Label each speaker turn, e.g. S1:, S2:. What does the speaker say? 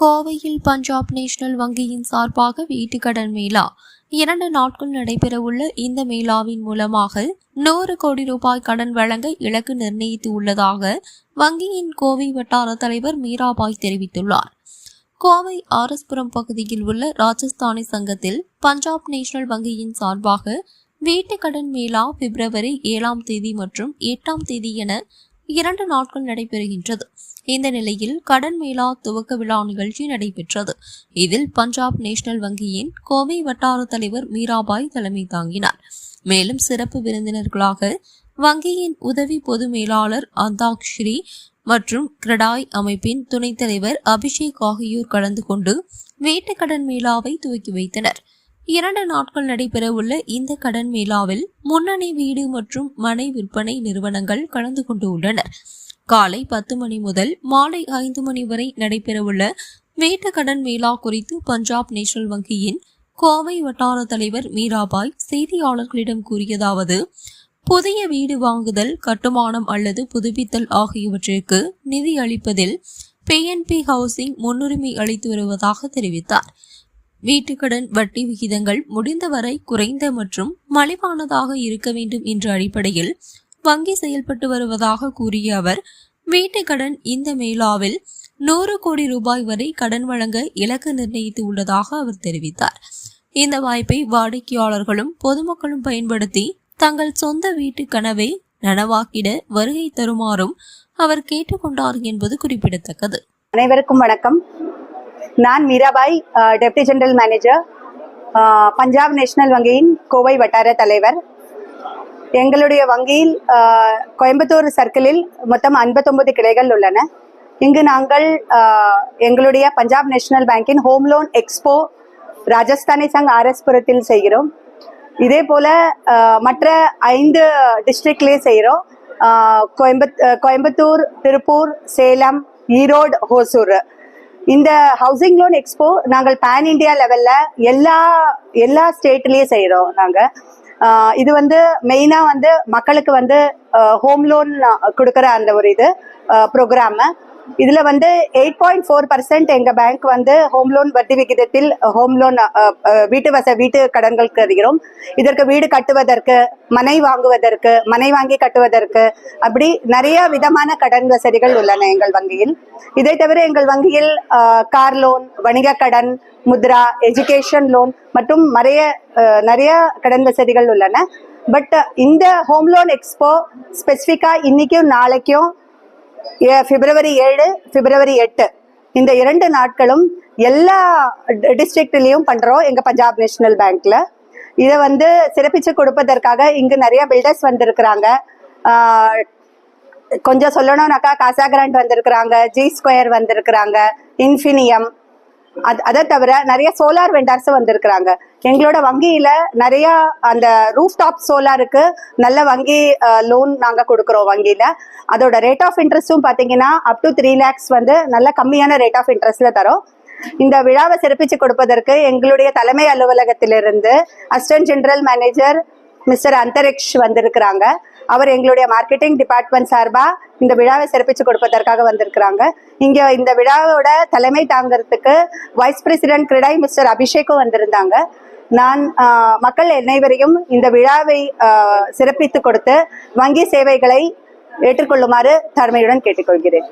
S1: கோவையில் பஞ்சாப் நேஷனல் வங்கியின் சார்பாக வீட்டுக்கடன் மேளா. இரண்டு நாட்கள் நடைபெறவுள்ள இந்த மேளாவின் மூலமாக நூறு கோடி ரூபாய் கடன் வழங்க இலக்கு நிர்ணயித்து உள்ளதாக வங்கியின் கோவை வட்டார தலைவர் மீராபாய் தெரிவித்துள்ளார். கோவை ஆரஸ்புரம் பகுதியில் உள்ள ராஜஸ்தானி சங்கத்தில் பஞ்சாப் நேஷனல் வங்கியின் சார்பாக வீட்டுக்கடன் மேளா பிப்ரவரி ஏழாம் தேதி மற்றும் எட்டாம் தேதி என இரண்டு நாட்கள் நடைபெறுகின்றது. இந்த நிலையில் கடன் மேளா துவக்க விழா நிகழ்ச்சி நடைபெற்றது. இதில் பஞ்சாப் நேஷனல் வங்கியின் கோவை வட்டார தலைவர் மீராபாய் தலைமை தாங்கினார். மேலும் சிறப்பு விருந்தினர்களாக வங்கியின் உதவி பொது மேலாளர் அந்தாக்ஷ்ரி மற்றும் கிரடாய் அமைப்பின் துணைத் தலைவர் அபிஷேக் ஆகியோர் கலந்து கொண்டு வீட்டுக்கடன் மேளாவை துவக்கி வைத்தனர். இரண்டு நாட்கள் நடைபெறவுள்ள இந்த கடன் மேளாவில் முன்னணி வீடு மற்றும் மனை விற்பனை நிறுவனங்கள் கலந்து கொண்டுள்ளனர் காலை பத்து மணி முதல் மாலை ஐந்து மணி வரை நடைபெறவுள்ள வீட்டு கடன் மேளா குறித்து பஞ்சாப் நேஷனல் வங்கியின் கோவை வட்டார தலைவர் மீராபாய் செய்தியாளர்களிடம் கூறியதாவது புதிய வீடு வாங்குதல் கட்டுமானம் அல்லது புதுப்பித்தல் ஆகியவற்றிற்கு நிதி அளிப்பதில் பிஎன்பி ஹவுசிங் முன்னுரிமை அளித்து வருவதாக தெரிவித்தார். வீட்டுக்கடன் வட்டி விகிதங்கள் முடிந்தவரை குறைந்த மற்றும் மலிவானதாக இருக்க வேண்டும் என்ற அடிப்படையில் வங்கி செயல்பட்டு வருவதாக கூறிய அவர் வீட்டுக்கடன் இந்த மேளாவில் நூறு கோடி ரூபாய் வரை கடன் வழங்க இலக்கு நிர்ணயித்து உள்ளதாக அவர் தெரிவித்தார். இந்த வாய்ப்பை வாடிக்கையாளர்களும் பொதுமக்களும் பயன்படுத்தி தங்கள் சொந்த வீட்டு கனவை நனவாக்கிட வருகை தருமாறும் அவர் கேட்டுக்கொண்டார் என்பது குறிப்பிடத்தக்கது.
S2: அனைவருக்கும் வணக்கம். நான் Meerabai deputy general manager Punjab national வங்கியின் கோவை வட்டார தலைவர் எங்களுடைய வங்கியில் கோயம்புத்தூர் சர்க்கிளில் மொத்தம் 59 கிளைகள் உள்ளன. இங்கு நாங்கள் எங்களுடைய Punjab national பேங்கின் home loan expo Rajasthani Sangh ஆர்எஸ்புரத்தில் செய்கிறோம். இதே போல மற்ற ஐந்து டிஸ்ட்ரிக்ட்லேயே செய்கிறோம். கோயம்புத் கோயம்புத்தூர் திருப்பூர் சேலம் ஈரோடு ஹோசூர் இந்த ஹவுசிங் லோன் எக்ஸ்போ நாங்கள் பேன் இந்தியா லெவல்ல எல்லா எல்லா ஸ்டேட்லேயும் செய்கிறோம் நாங்க. இது வந்து மெயினா வந்து மக்களுக்கு வந்து ஹோம் லோன் கொடுக்குற அந்த ஒரு இது ப்ரோக்ராமு இதுல வந்து எயிட் பாயிண்ட் ஃபோர் பர்சன்ட் எங்க பேங்க் வந்து ஹோம் லோன் வட்டி விகிதத்தில் ஹோம் லோன் வீட்டு வச வீட்டு கடன்களுக்கு தருகிறோம். இதற்கு வீடு கட்டுவதற்கு மனை வாங்குவதற்கு மனை வாங்கி கட்டுவதற்கு அப்படி நிறைய விதமான கடன் வசதிகள் உள்ளன எங்கள் வங்கியில். இதை தவிர எங்கள் வங்கியில் கார் லோன் வணிக கடன் முத்ரா எஜுகேஷன் லோன் மற்றும் நிறைய நிறைய கடன் வசதிகள் உள்ளன. பட் இந்த ஹோம் லோன் எக்ஸ்போ ஸ்பெசிஃபிக்காக இன்னைக்கும் நாளைக்கும் பிப்ரவரி ஏழு பிப்ரவரி எட்டு. இந்த இரண்டு நாட்களும் எல்லா டிஸ்ட்ரிக்ட்லேயும் பண்ணுறோம் எங்கள் பஞ்சாப் நேஷனல் பேங்க்கில் இதை வந்து சிறப்பித்து கொடுப்பதற்காக இங்கு நிறைய பில்டர்ஸ் வந்திருக்கிறாங்க. கொஞ்சம் சொல்லணும்னாக்கா காசா கிராண்ட் வந்திருக்கிறாங்க ஜி ஸ்கொயர் வந்திருக்கிறாங்க இன்ஃபினியம் அது அதை தவிர நிறைய சோலார் வெண்டார்ஸும் வந்திருக்கிறாங்க. எங்களோட வங்கியில நிறைய அந்த ரூஃப் டாப் சோலாருக்கு நல்ல வங்கி லோன் நாங்க கொடுக்குறோம் வங்கியில. அதோட ரேட் ஆஃப் இன்ட்ரெஸ்ட்டும் பாத்தீங்கன்னா அப் டு த்ரீ லேக்ஸ் வந்து நல்ல கம்மியான ரேட் ஆஃப் இன்ட்ரெஸ்ட்ல தரோம். இந்த விழாவை சிறப்பிச்சு கொடுப்பதற்கு எங்களுடைய தலைமை அலுவலகத்திலிருந்து assistant general manager mister Antariksh வந்திருக்கிறாங்க. அவர் எங்களுடைய மார்க்கெட்டிங் டிபார்ட்மெண்ட் சார்பா இந்த விழாவை சிறப்பிச்சு கொடுப்பதற்காக வந்திருக்கிறாங்க. இங்க இந்த விழாவோட தலைமை தாங்கிறதுக்கு வைஸ் பிரசிடென்ட் கிரடாய் மிஸ்டர் அபிஷேக்கும் வந்திருந்தாங்க. நான் மக்கள் அனைவரையும் இந்த விழாவை சிறப்பித்து கொடுத்து வங்கி சேவைகளை ஏற்றுக்கொள்ளுமாறு தலைமையுடன் கேட்டுக்கொள்கிறேன்.